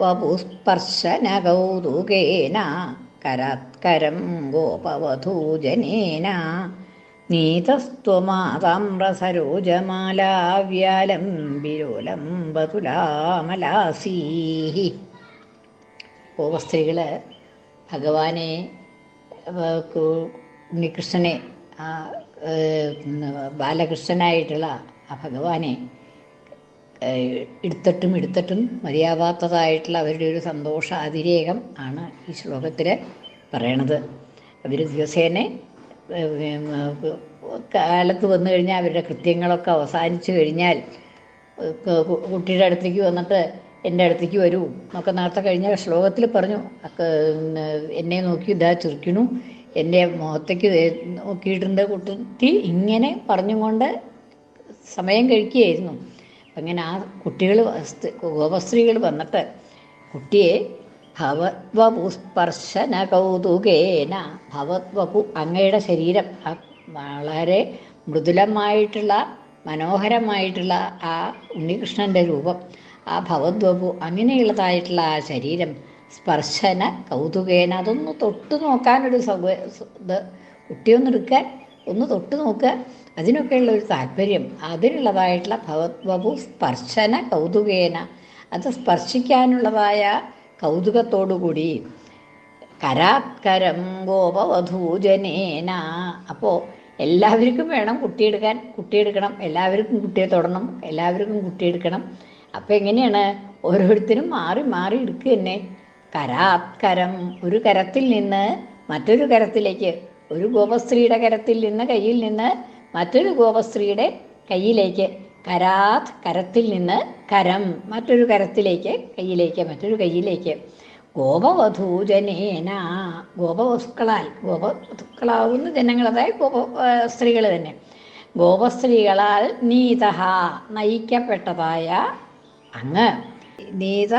ഭവത്വപുസ്പർശനകൗതുകേന കരത്കരം ഗോപവധൂജനേന നീതസ്ത്വമാതാമ്രസരോജമാലാവ്യാലംബിരോലംബതുലാമലാസീ ഗോപസ്ത്രീകൾ ഭഗവാനെ ഉണ്ണികൃഷ്ണനെ ബാലകൃഷ്ണനായിട്ടുള്ള ആ ഭഗവാനെ എടുത്തിട്ടും എടുത്തിട്ടും മതിയാവാത്തതായിട്ടുള്ള അവരുടെ ഒരു സന്തോഷ അതിരേകം ആണ് ഈ ശ്ലോകത്തിൽ പറയണത്. അവർ ദിവസേനെ കാലത്ത് വന്നു കഴിഞ്ഞാൽ അവരുടെ കൃത്യങ്ങളൊക്കെ അവസാനിച്ചു കഴിഞ്ഞാൽ കുട്ടിയുടെ അടുത്തേക്ക് വന്നിട്ട് എന്റെ അടുത്തേക്ക് വരൂ എന്നൊക്കെ നേരത്തെ കഴിഞ്ഞ ശ്ലോകത്തിൽ പറഞ്ഞു. എന്നെ നോക്കി ഇതാ ചിരിക്കണു. എന്റെ മുഖത്തേക്ക് നോക്കിയിട്ടുണ്ട് കുട്ടി. ഇങ്ങനെ പറഞ്ഞുകൊണ്ട് സമയം കഴിക്കുകയായിരുന്നു. അങ്ങനെ ആ കുട്ടികൾ ഗോപസ്ത്രീകൾ വന്നിട്ട് കുട്ടിയെ ഭവത്വപുസ്പർശന കൗതുകേന ഭവത്വപു അങ്ങയുടെ ശരീരം വളരെ മൃദുലമായിട്ടുള്ള മനോഹരമായിട്ടുള്ള ആ ഉണ്ണികൃഷ്ണന്റെ രൂപം ആ ഭവദ്വപു അങ്ങനെയുള്ളതായിട്ടുള്ള ആ ശരീരം സ്പർശന കൗതുകേന അതൊന്ന് തൊട്ട് നോക്കാനൊരു സൗക ഇത് കുട്ടിയൊന്നെടുക്കാൻ ഒന്ന് തൊട്ടു നോക്കുക. അതിനൊക്കെയുള്ള ഒരു താല്പര്യം. അതിനുള്ളതായിട്ടുള്ള ഭവത്വപു സ്പർശന കൗതുകേന. അത് സ്പർശിക്കാനുള്ളതായ കൗതുകത്തോടുകൂടി കരാത്കരം ഗോപവധൂജനേന അപ്പോൾ എല്ലാവർക്കും വേണം കുട്ടിയെടുക്കാൻ കുട്ടിയെടുക്കണം. എല്ലാവർക്കും കുട്ടിയെ തൊടണം എല്ലാവർക്കും കുട്ടിയെടുക്കണം അപ്പം എങ്ങനെയാണ്? ഓരോരുത്തരും മാറി മാറി എടുക്കുക തന്നെ കരാത്കരം ഒരു കരത്തിൽ നിന്ന് മറ്റൊരു കരത്തിലേക്ക് ഒരു ഗോപസ്ത്രീയുടെ കരത്തിൽ നിന്ന് കയ്യിൽ നിന്ന് മറ്റൊരു ഗോപസ്ത്രീയുടെ കയ്യിലേക്ക് കരാത് കരത്തിൽ നിന്ന് കരം മറ്റൊരു കരത്തിലേക്ക് കയ്യിലേക്ക് മറ്റൊരു കയ്യിലേക്ക്. ഗോപവധൂജനേന ഗോപവസ്തുക്കളാൽ ഗോപവസ്തുക്കളാവുന്ന ജനങ്ങൾ അതായത് ഗോപ സ്ത്രീകൾ തന്നെ. ഗോപസ്ത്രീകളാൽ നീതഹ നയിക്കപ്പെട്ടതായ അങ്ങ്. നീത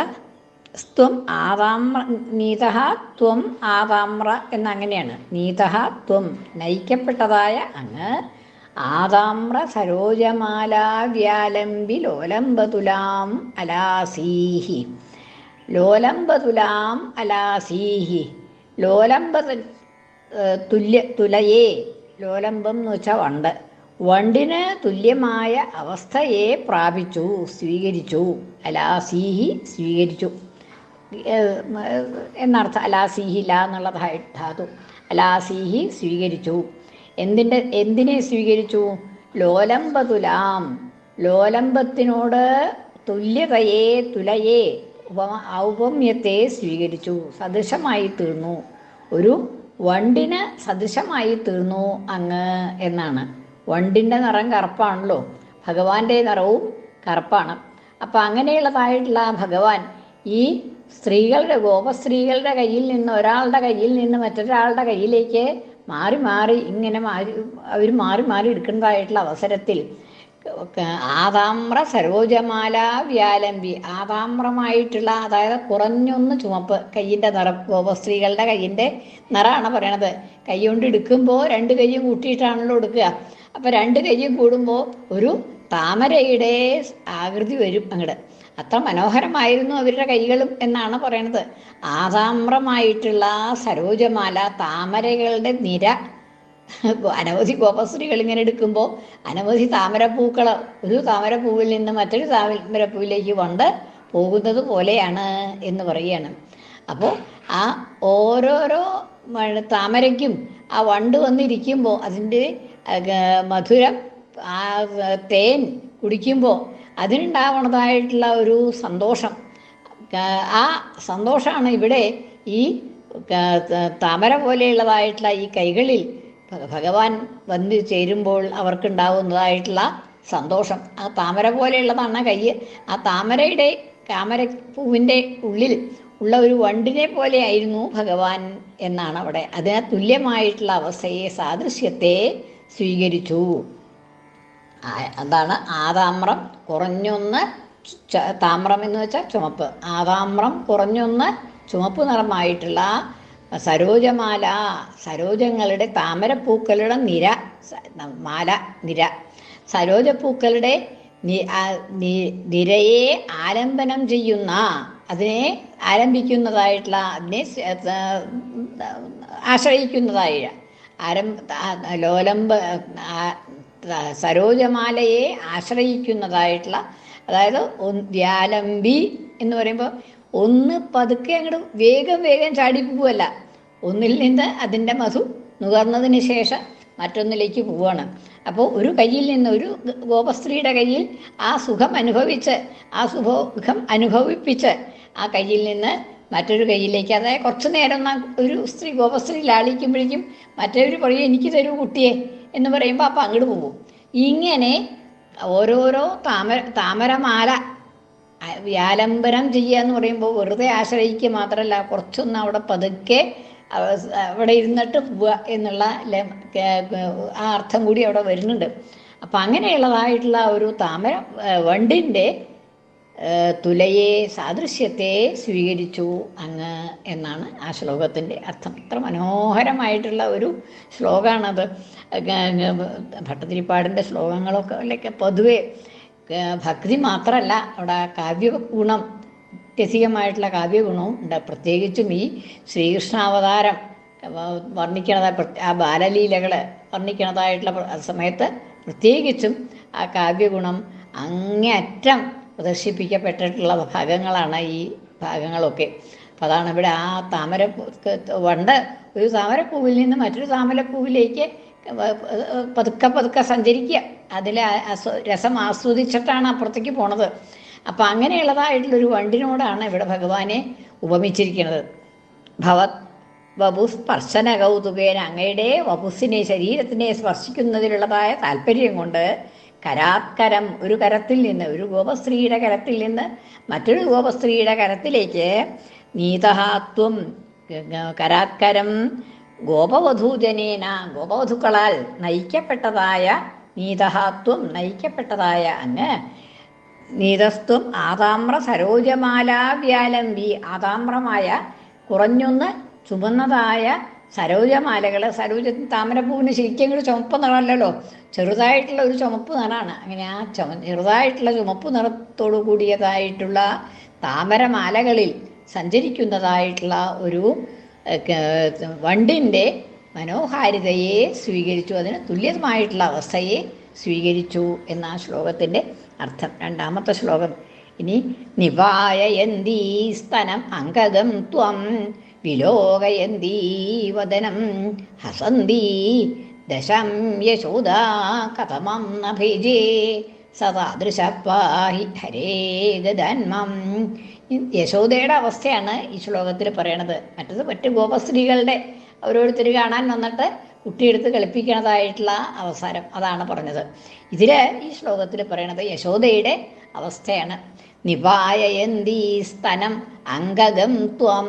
ത്വം ആതാമ്ര നീതഹ ത്വം ആതാമ്ര എന്നങ്ങനെയാണ്. നീതഹ ത്വം നയിക്കപ്പെട്ടതായ അങ്ങ്. ആതാമ്ര സരോജമാലാവ്യാലംബി ലോലംബതുലാം അലാസീഹി. ലോലംബതുലാം അലാസീഹി ലോലംബ തുല്യ തുലയെ. ലോലംബം എന്ന് വെച്ചാൽ വണ്ട്. വണ്ടിന് തുല്യമായ അവസ്ഥയെ പ്രാപിച്ചു സ്വീകരിച്ചു. അലാസീഹി സ്വീകരിച്ചു. എന്നർത്ഥം അലാസീഹി ല എന്നുള്ളതായി ധാതു. അലാസീഹി സ്വീകരിച്ചു. എന്തിന്റെ എന്തിനെ സ്വീകരിച്ചു? ലോലംബതുലാം. ലോലംബത്തിനോട് തുല്യതയെ തുലയെ ഔപമ്യത്തെ സ്വീകരിച്ചു. സദൃശമായി തീർന്നു. ഒരു വണ്ടിന് സദൃശമായി തീർന്നു അങ്ങ് എന്നാണ്. വണ്ടിന്റെ നിറം കറുപ്പാണല്ലോ. ഭഗവാന്റെ നിറവും കറുപ്പാണ്. അപ്പം അങ്ങനെയുള്ളതായിട്ടുള്ള ഭഗവാൻ ഈ സ്ത്രീകളുടെ ഗോപസ്ത്രീകളുടെ കയ്യിൽ നിന്ന് ഒരാളുടെ കയ്യിൽ നിന്ന് മറ്റൊരാളുടെ കയ്യിലേക്ക് മാറി മാറി ഇങ്ങനെ മാറി അവർ മാറി മാറി എടുക്കേണ്ടതായിട്ടുള്ള അവസരത്തിൽ ആതാമ്ര സരോജമാല വ്യാലംബി ആതാമ്രമായിട്ടുള്ള അതായത് കുറഞ്ഞൊന്ന് ചുമപ്പ് കയ്യിന്റെ നിറം സ്ത്രീകളുടെ കയ്യിന്റെ നിറമാണ് പറയണത്. കൈ കൊണ്ട് എടുക്കുമ്പോൾ രണ്ട് കൈയും കൂട്ടിയിട്ടാണല്ലോ എടുക്കുക. അപ്പോൾ രണ്ട് കൈയും കൂടുമ്പോൾ ഒരു താമരയുടെ ആകൃതി വരും അങ്ങോട്ട് അത്ര മനോഹരമായിരുന്നു അവരുടെ കൈകളും എന്നാണ് പറയണത്. ആതാമ്രമായിട്ടുള്ള സരോജമാല താമരകളുടെ നിര അനവധി ഗോപസ്ത്രീകൾ ഇങ്ങനെ എടുക്കുമ്പോൾ അനവധി താമരപ്പൂക്കൾ ഒരു താമരപ്പൂവിൽ നിന്ന് മറ്റൊരു താമരപ്പൂവിലേക്ക് കൊണ്ട് പോകുന്നത് പോലെയാണ് എന്ന് പറയുകയാണ്. അപ്പോൾ ആ ഓരോരോ താമരയ്ക്കും ആ വണ്ട് വന്നിരിക്കുമ്പോൾ അതിന്റെ മധുരം ആ തേൻ കുടിക്കുമ്പോൾ അതിനുണ്ടാവണതായിട്ടുള്ള ഒരു സന്തോഷം. ആ സന്തോഷമാണ് ഇവിടെ ഈ താമര പോലെയുള്ളതായിട്ടുള്ള ഈ കൈകളിൽ ഭഗവാൻ വന്നു ചേരുമ്പോൾ അവർക്കുണ്ടാവുന്നതായിട്ടുള്ള സന്തോഷം. ആ താമര പോലെയുള്ളതാണ് കൈ ആ താമരയുടെ താമര പൂവിന്റെ ഉള്ളിൽ ഉള്ള ഒരു വണ്ടിനെ പോലെയായിരുന്നു ഭഗവാൻ എന്നാണ് അവിടെ. അതിന് തുല്യമായിട്ടുള്ള അവസ്ഥയെ സാദൃശ്യത്തെ സ്വീകരിച്ചു. അതാണ് ആതാമ്രം കുറഞ്ഞൊന്ന് താമ്രം എന്ന് വെച്ചാൽ ചുമപ്പ്. ആതാമ്രം കുറഞ്ഞൊന്ന് ചുമപ്പ് നിറമായിട്ടുള്ള സരോജമാല സരോജങ്ങളുടെ താമരപ്പൂക്കളുടെ നിര മാല നിര. സരോജപ്പൂക്കളുടെ നിരയെ ആലംബനം ചെയ്യുന്ന അതിനെ ആരംഭിക്കുന്നതായിട്ടുള്ള അതിനെ ആശ്രയിക്കുന്നതായി ആരം ലോലമ്പ് സരോജമാലയെ ആശ്രയിക്കുന്നതായിട്ടുള്ള അതായത് വ്യാലംബി എന്ന് പറയുമ്പോൾ ഒന്ന് പതുക്കെ അങ്ങോട്ട് വേഗം വേഗം ചാടിപ്പോവല്ല ഒന്നിൽ നിന്ന് അതിന്റെ മധു നുകർന്നതിന് ശേഷം മറ്റൊന്നിലേക്ക് പോവാണ്. അപ്പോൾ ഒരു കയ്യിൽ നിന്ന് ഒരു ഗോപസ്ത്രീയുടെ കയ്യിൽ ആ സുഖം അനുഭവിച്ച് ആ സുഖം അനുഭവിപ്പിച്ച് ആ കയ്യിൽ നിന്ന് മറ്റൊരു കയ്യിലേക്ക് അതായത് കുറച്ച് നേരം ഒരു സ്ത്രീ ഗോപസ്ത്രീ ലാളിക്കുമ്പോഴേക്കും മറ്റൊരു പറയും എനിക്ക് തരൂ കുട്ടിയെ. എന്ന് പറയുമ്പോൾ അപ്പം അങ്ങോട്ട് പോകും ഇങ്ങനെ ഓരോരോ താമര താമരമാല വ്യാലംബനം ചെയ്യുക എന്ന് പറയുമ്പോൾ വെറുതെ ആശ്രയിക്കുക മാത്രമല്ല കുറച്ചൊന്ന് അവിടെ പതുക്കെ അവിടെ ഇരുന്നിട്ട് പോവുക എന്നുള്ള ആ അർത്ഥം കൂടി അവിടെ വരുന്നുണ്ട്. അപ്പം അങ്ങനെയുള്ളതായിട്ടുള്ള ഒരു താമര വണ്ടിന്റെ തുലയെ സാദൃശ്യത്തെ സ്വീകരിച്ചു അങ്ങ് എന്നാണ് ആ ശ്ലോകത്തിന്റെ അർത്ഥം. ഇത്ര മനോഹരമായിട്ടുള്ള ഒരു ശ്ലോകമാണത് ഭട്ടതിരിപ്പാടിന്റെ ശ്ലോകങ്ങളൊക്കെ അല്ലെങ്കിൽ പൊതുവെ ഭക്തി മാത്രമല്ല അവിടെ കാവ്യഗുണം ഗുണം രസികമായിട്ടുള്ള കാവ്യഗുണവും ഉണ്ട്. പ്രത്യേകിച്ചും ഈ ശ്രീകൃഷ്ണാവതാരം വ- വർണിക്കണത ആ ബാലലീലകൾ വർണിക്കണതായിട്ടുള്ള സമയത്ത് പ്രത്യേകിച്ചും ആ കാവ്യഗുണം അങ്ങേയറ്റം പ്രദർശിപ്പിക്കപ്പെട്ടിട്ടുള്ള ഭാഗങ്ങളാണ് ഈ ഭാഗങ്ങളൊക്കെ. അപ്പം അതാണ് ഇവിടെ ആ താമര വണ്ട് ഒരു താമരപ്പൂവിൽ നിന്ന് മറ്റൊരു താമരപ്പൂവിലേക്ക് പതുക്കെ പതുക്കെ സഞ്ചരിക്കുക. അതിലെ രസം ആസ്വദിച്ചിട്ടാണ് അപ്പുറത്തേക്ക് പോണത്. അപ്പം അങ്ങനെയുള്ളതായിട്ടുള്ളൊരു വണ്ടിനോടാണ് ഇവിടെ ഭഗവാനെ ഉപമിച്ചിരിക്കുന്നത്. ഭവത് വപു സ്പർശന കൗതുകേന അങ്ങയുടെ വപുസിനെ ശരീരത്തിനെ സ്പർശിക്കുന്നതിലുള്ളതായ താല്പര്യം കൊണ്ട് കരാത്കരം ഒരു കരത്തിൽ നിന്ന് ഒരു ഗോപസ്ത്രീയുടെ കരത്തിൽ നിന്ന് മറ്റൊരു ഗോപസ്ത്രീയുടെ കരത്തിലേക്ക് നീതഹാത്വം കരാത്കരം ഗോപവധൂജനേന ഗോപവധുക്കളാൽ നയിക്കപ്പെട്ടതായ നീതഹാത്വം നയിക്കപ്പെട്ടതായ അങ്ങ് നീതസ്ത്വം ആതാമ്ര സരോജമാലാവ്യാലംബി ആതാമ്രമായ കുറഞ്ഞൊന്ന് ചുമന്നതായ സരോജമാലകൾ സരോജ താമരപ്പൂവിന് ശരിക്കും കൂടി ചുമപ്പ് നിറമല്ലല്ലോ. ചെറുതായിട്ടുള്ള ഒരു ചുമപ്പ് നിറമാണ്. അങ്ങനെ ആ ചുമ ചെറുതായിട്ടുള്ള ചുമപ്പ് നിറത്തോടു കൂടിയതായിട്ടുള്ള താമരമാലകളിൽ സഞ്ചരിക്കുന്നതായിട്ടുള്ള ഒരു വണ്ടിന്റെ മനോഹാരിതയെ സ്വീകരിച്ചു. അതിന് തുല്യമായിട്ടുള്ള അവസ്ഥയെ സ്വീകരിച്ചു എന്ന ആ ശ്ലോകത്തിന്റെ അർത്ഥം. രണ്ടാമത്തെ ശ്ലോകം. ഇനി നിവായയന്തീ സ്തനം അങ്കഗം ത്വം വിലോകയന്തീ വദനം ഹസന്തീ ദശം യശോദാ കഥമം നഭിജേ സതാദൃശപ്പാഹി ഹരേ ഗദന്മം. യശോദയുടെ അവസ്ഥയാണ് ഈ ശ്ലോകത്തിൽ പറയണത്. മറ്റത് മറ്റ് ഗോപസ്ത്രീകളുടെ ഓരോരുത്തർ കാണാൻ വന്നിട്ട് കുട്ടിയെടുത്ത് കളിപ്പിക്കണതായിട്ടുള്ള അവസാനം അതാണ് പറഞ്ഞത്. ഇതിൽ ഈ ശ്ലോകത്തിൽ പറയണത് യശോദയുടെ അവസ്ഥയാണ്. നിപായയന്തി സ്തനം അംഗകം ത്വം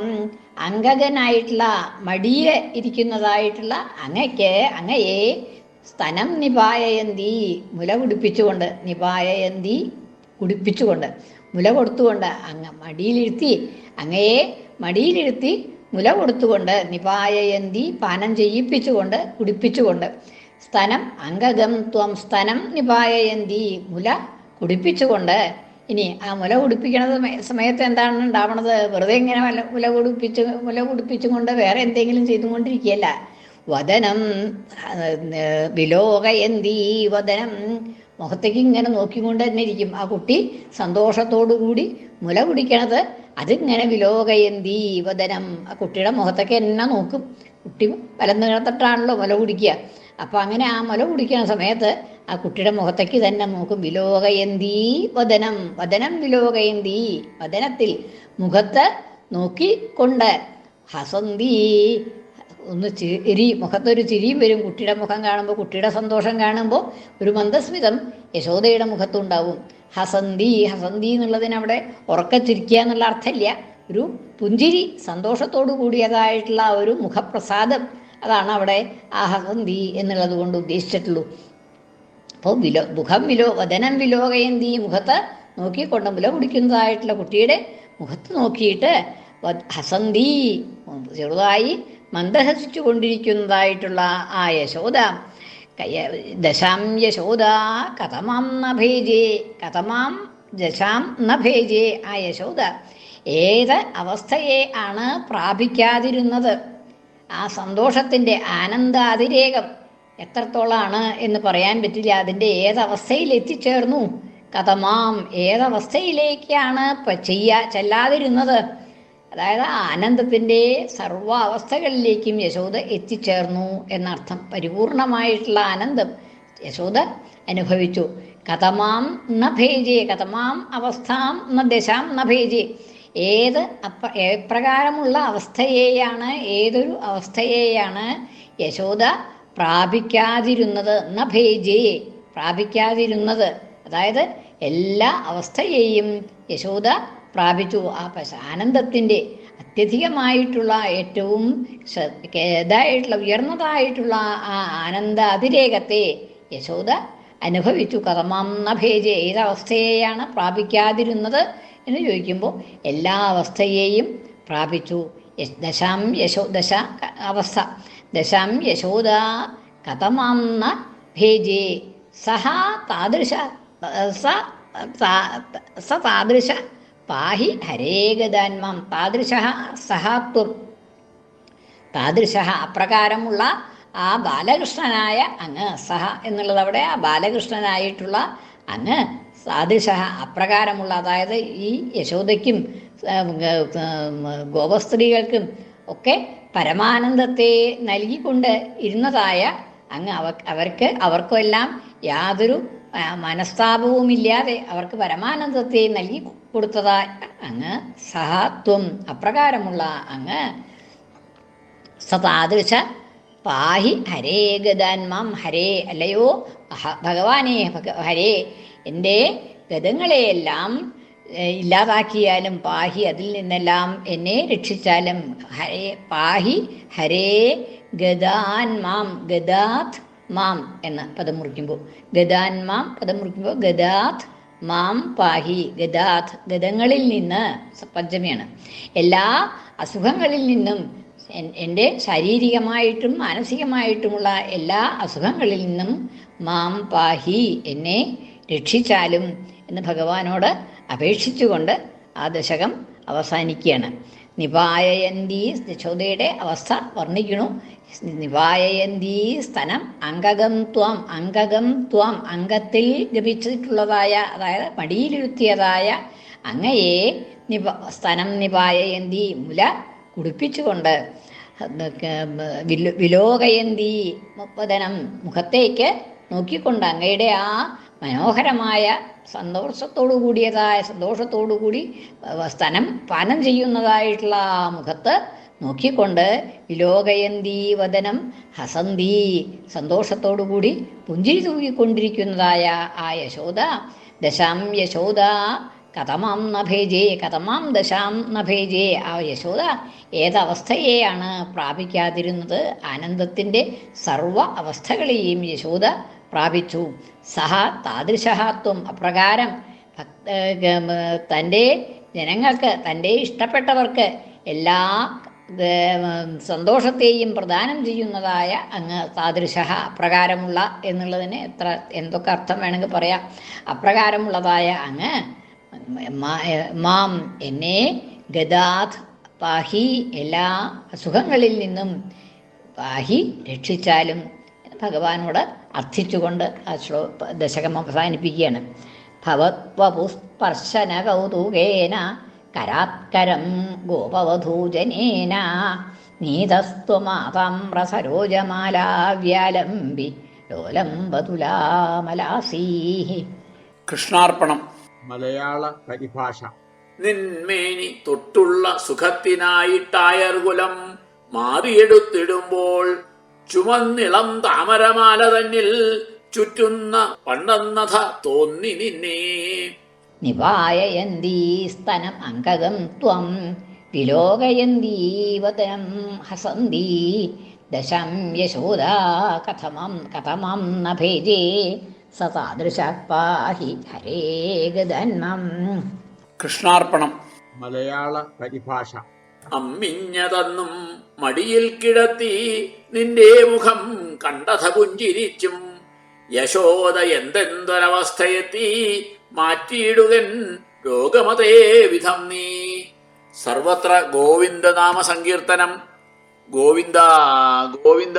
അംഗകനായിട്ടുള്ള മടിയെ ഇരിക്കുന്നതായിട്ടുള്ള അങ്ങയ്ക്ക് അങ്ങയെ സ്തനം നിപായയന്തി മുല കുടിപ്പിച്ചുകൊണ്ട് നിപായയന്തി കുടിപ്പിച്ചുകൊണ്ട് മുല കൊടുത്തുകൊണ്ട് അങ്ങ് മടിയിലിരുത്തി അങ്ങയെ മടിയിലിരുത്തി മുല കൊടുത്തുകൊണ്ട് നിപായയന്തി പാനം ചെയ്യിപ്പിച്ചുകൊണ്ട് കുടിപ്പിച്ചുകൊണ്ട് സ്തനം അംഗകം ത്വം സ്തനം നിപായയന്തി മുല കുടിപ്പിച്ചുകൊണ്ട് ഇനി ആ മുല കുടിപ്പിക്കണ സമയ- സമയത്ത് എന്താണ് ഉണ്ടാവണത്? വെറുതെ ഇങ്ങനെ മുല മുല കുടിപ്പിച്ച് മുല കുടിപ്പിച്ചും കൊണ്ട് വേറെ എന്തെങ്കിലും ചെയ്തുകൊണ്ടിരിക്കുകയല്ല. വദനം വിലോകയന്തി വദനം. മുഖത്തേക്ക് ഇങ്ങനെ നോക്കിക്കൊണ്ട് തന്നെ ഇരിക്കും. ആ കുട്ടി സന്തോഷത്തോടു കൂടി മുല കുടിക്കണത് അതിങ്ങനെ വിലോകയന്തി വദനം. ആ കുട്ടിയുടെ മുഖത്തേക്ക് എന്നാ നോക്കും. കുട്ടി വലം കിടത്തിട്ടാണല്ലോ മുല കുടിക്കുക. അപ്പൊ അങ്ങനെ ആ മുല കുടിക്കുന്ന സമയത്ത് ആ കുട്ടിയുടെ മുഖത്തേക്ക് തന്നെ നോക്കും. വിലോകയന്തി വദനം. വദനം വിലോകയന്തി. വദനത്തിൽ മുഖത്ത് നോക്കിക്കൊണ്ട് ഹസന്തി. ഒന്ന് ചിരി മുഖത്തൊരു ചിരിയും വരും. കുട്ടിയുടെ മുഖം കാണുമ്പോൾ കുട്ടിയുടെ സന്തോഷം കാണുമ്പോൾ ഒരു മന്ദസ്മിതം യശോദയുടെ മുഖത്തുണ്ടാവും. ഹസന്തി. ഹസന്തി എന്നുള്ളതിന് അവിടെ ഉറക്കച്ചിരിക്കുക എന്നുള്ള അർത്ഥമില്ല. ഒരു പുഞ്ചിരി സന്തോഷത്തോടു കൂടിയതായിട്ടുള്ള ഒരു മുഖപ്രസാദം അതാണ് അവിടെ ആ ഹസന്തി എന്നുള്ളത് കൊണ്ട് ഉദ്ദേശിച്ചിട്ടുള്ളൂ. അപ്പോൾ വിലോ മുഖം വിലോ വദനം വിലോകയന്തി മുഖത്ത് നോക്കി മുല കുടിക്കുന്നതായിട്ടുള്ള കുട്ടിയുടെ മുഖത്ത് നോക്കിയിട്ട് ഹസന്തി ചെറുതായി മന്ദഹസിച്ചു കൊണ്ടിരിക്കുന്നതായിട്ടുള്ള ആ യശോദ ദശാം യശോദ കഥമാം നഭേജേ ഭേജേ കഥമാം ദശാം നഭേജേ ഭേജേ ആ യശോദ ഏത് അവസ്ഥയെ ആണ് പ്രാപിക്കാതിരുന്നത്? ആ സന്തോഷത്തിന്റെ ആനന്ദാതിരേകം എത്രത്തോളാണ് എന്ന് പറയാൻ പറ്റില്ല. അതിന്റെ ഏതവസ്ഥയിൽ എത്തിച്ചേർന്നു കഥമാം ഏതവസ്ഥയിലേക്കാണ് ചെയ്യാ ചെല്ലാതിരുന്നത്. അതായത് ആനന്ദത്തിന്റെ സർവ അവസ്ഥകളിലേക്കും യശോദ എത്തിച്ചേർന്നു എന്നർത്ഥം. പരിപൂർണമായിട്ടുള്ള ആനന്ദം യശോദ അനുഭവിച്ചു. കഥമാം ന ഭേജേ കഥമാം അവസ്ഥാം ന ദശാം ന ഭേജേ ഏത് അപ്പ എപ്രകാരമുള്ള അവസ്ഥയെയാണ് ഏതൊരു അവസ്ഥയെയാണ് യശോദ പ്രാപിക്കാതിരുന്നത് ന ഭേജേ പ്രാപിക്കാതിരുന്നത്. അതായത് എല്ലാ അവസ്ഥയെയും യശോദ പ്രാപിച്ചു. ആ ആനന്ദത്തിന്റെ അത്യധികമായിട്ടുള്ള ഏറ്റവും ഇതായിട്ടുള്ള ഉയർന്നതായിട്ടുള്ള ആ ആനന്ദ അതിരേകത്തെ യശോദ അനുഭവിച്ചു. കഥമാം ഭേജേ ഏതവസ്ഥയെയാണ് പ്രാപിക്കാതിരുന്നത് എന്ന് ചോദിക്കുമ്പോൾ എല്ലാ അവസ്ഥയെയും പ്രാപിച്ചു. ദശാം യശോ ദശ അവസ്ഥ. ദശാം യശോദ കഥമാം ഭേജേ. സഹ താദൃശ സ താദൃശ പാഹി ഹരേഗതാന്മാം താദൃശ സഹാത്വം താദൃശ അപ്രകാരമുള്ള ആ ബാലകൃഷ്ണനായ അങ്ങ് സഹ എന്നുള്ളത് അവിടെ ആ ബാലകൃഷ്ണനായിട്ടുള്ള അങ്ങ് സാദൃശ അപ്രകാരമുള്ള അതായത് ഈ യശോദയ്ക്കും ഗോപസ്ത്രീകൾക്കും ഒക്കെ പരമാനന്ദത്തെ നൽകിക്കൊണ്ട് ഇരുന്നതായ അങ്ങ് അവ അവർക്ക് അവർക്കെല്ലാം യാതൊരു മനസ്താപവും ഇല്ലാതെ അവർക്ക് പരമാനന്ദത്തെ നൽകി കൊടുത്തതായ അങ്ങ് സഹത്വം അപ്രകാരമുള്ള അങ്ങ് സതാദൃശ പാഹി ഹരേ ഗതാൻമാം ഹരേ അല്ലയോ? ഭഗവാനേ ഭഗവാനെ ഭഗ- ഹരേ എന്റെ ഗതങ്ങളെയെല്ലാം ഇല്ലാതാക്കിയാലും പാഹി അതിൽ നിന്നെല്ലാം എന്നെ രക്ഷിച്ചാലും ഹരേ പാഹി ഹരേ ഗതാൻ മാം ഗതാത് മാം എന്ന് പദം മുറിക്കുമ്പോൾ ഗതാൻ മാം പദം മുറിക്കുമ്പോൾ ഗതാത് മാം പാഹി ഗതാത് ഗതങ്ങളിൽ നിന്ന് പഞ്ചമിയാണ്. എല്ലാ അസുഖങ്ങളിൽ നിന്നും എന്റെ ശാരീരികമായിട്ടും മാനസികമായിട്ടുമുള്ള എല്ലാ അസുഖങ്ങളിൽ നിന്നും മാം പാഹി എന്നെ രക്ഷിച്ചാലും എന്ന് ഭഗവാനോട് അപേക്ഷിച്ചുകൊണ്ട് ആ ദശകം അവസാനിക്കുകയാണ്. നിപായയന്തി ചോദയുടെ അവസ്ഥ വർണിക്കണു നിപായയന്തി സ്തനം അംഗകം ത്വം ത്വം അംഗത്തിൽ ലഭിച്ചിട്ടുള്ളതായ അതായത് മടിയിലിരുത്തിയതായ അങ്ങയെ നിപ സ്തനം നിപായയന്തി മുല കുടിപ്പിച്ചുകൊണ്ട് വിലോ- വിലോകയന്തി മുപ്പതനം മുഖത്തേക്ക് നോക്കിക്കൊണ്ട് അങ്ങയുടെ ആ മനോഹരമായ സന്തോഷത്തോടു കൂടിയതായ സന്തോഷത്തോടു കൂടി സ്ഥനം പാനം ചെയ്യുന്നതായിട്ടുള്ള ആ മുഖത്ത് നോക്കിക്കൊണ്ട് വിലോകയന്തി വദനം ഹസന്തി സന്തോഷത്തോടു കൂടി പുഞ്ചിരി തൂങ്ങിക്കൊണ്ടിരിക്കുന്നതായ ആ യശോദ ദശാം യശോദ കഥമാം നഭേജേ കഥമാം ദശാം നഭേജേ ആ യശോദ ഏതവസ്ഥയെയാണ് പ്രാപിക്കാതിരുന്നത്? ആനന്ദത്തിന്റെ സർവ അവസ്ഥകളെയും യശോദ പ്രാപിച്ചു. സഹ താദൃശഹാത്വം അപ്രകാരം ഭക്ത തന്റെ ജനങ്ങൾക്ക് തന്റെ ഇഷ്ടപ്പെട്ടവർക്ക് എല്ലാ സന്തോഷത്തെയും പ്രദാനം ചെയ്യുന്നതായ അങ്ങ് താദൃശ അപ്രകാരമുള്ള എന്നുള്ളതിന് എത്ര എന്തൊക്കെ അർത്ഥം വേണമെങ്കിൽ പറയാം. അപ്രകാരമുള്ളതായ അങ്ങ് മാ- എന്നെ ഗതാത് പാഹി എല്ലാ അസുഖങ്ങളിൽ നിന്നും പാഹി രക്ഷിച്ചാലും ഭഗവാനോട് അർത്ഥിച്ചുകൊണ്ട് ആ ശ്ലോ ദശകം അവസാനിപ്പിക്കുകയാണ്. ഭവത്വപുസ്പർശന കൗതുകേന കരാത്കരം ഗോപവധൂജനേന നീതസ്ത്വമാതാമ്ര സരോജമാലാവ്യാലംബി ലോലംബതുലാമലാസീഹി. കൃഷ്ണാർപ്പണം. മലയാള പരിഭാഷ. നിന്മേനി തൊട്ടുള്ള സുഖത്തിനായിട്ടായർകുലം മാറിയെടുത്തിടുമ്പോൾ ചുമന്നിളം താമരമാല തന്നിൽ ചുറ്റുന്ന പണ്ടെന്നഥ തോന്നി നിന്നേ. നിപായയന്തീ സ്തനം അങ്കകം ത്വം വിലോകയന്തീവതനം ഹസന്തി ദശം യശോദാ കഥമം കഥമം ന ഭേജേ സ താദൃശാഹി ഹരേ ഗതന്മം കൃഷ്ണാർപ്പണം. മലയാള പരിഭാഷ. അമ്മിഞ്ഞതന്നും മടിയിൽ കിടത്തി നിന്റെ മുഖം കണ്ടഥ പുഞ്ചിരിച്ചും. യശോദ എന്തെന്തൊരവസ്ഥയെത്തി മാറ്റിയിടുകൻ രോഗമതേ വിധം നീ. സർവത്ര ഗോവിന്ദനാമ സങ്കീർത്തനം ഗോവിന്ദ ഗോവിന്ദ.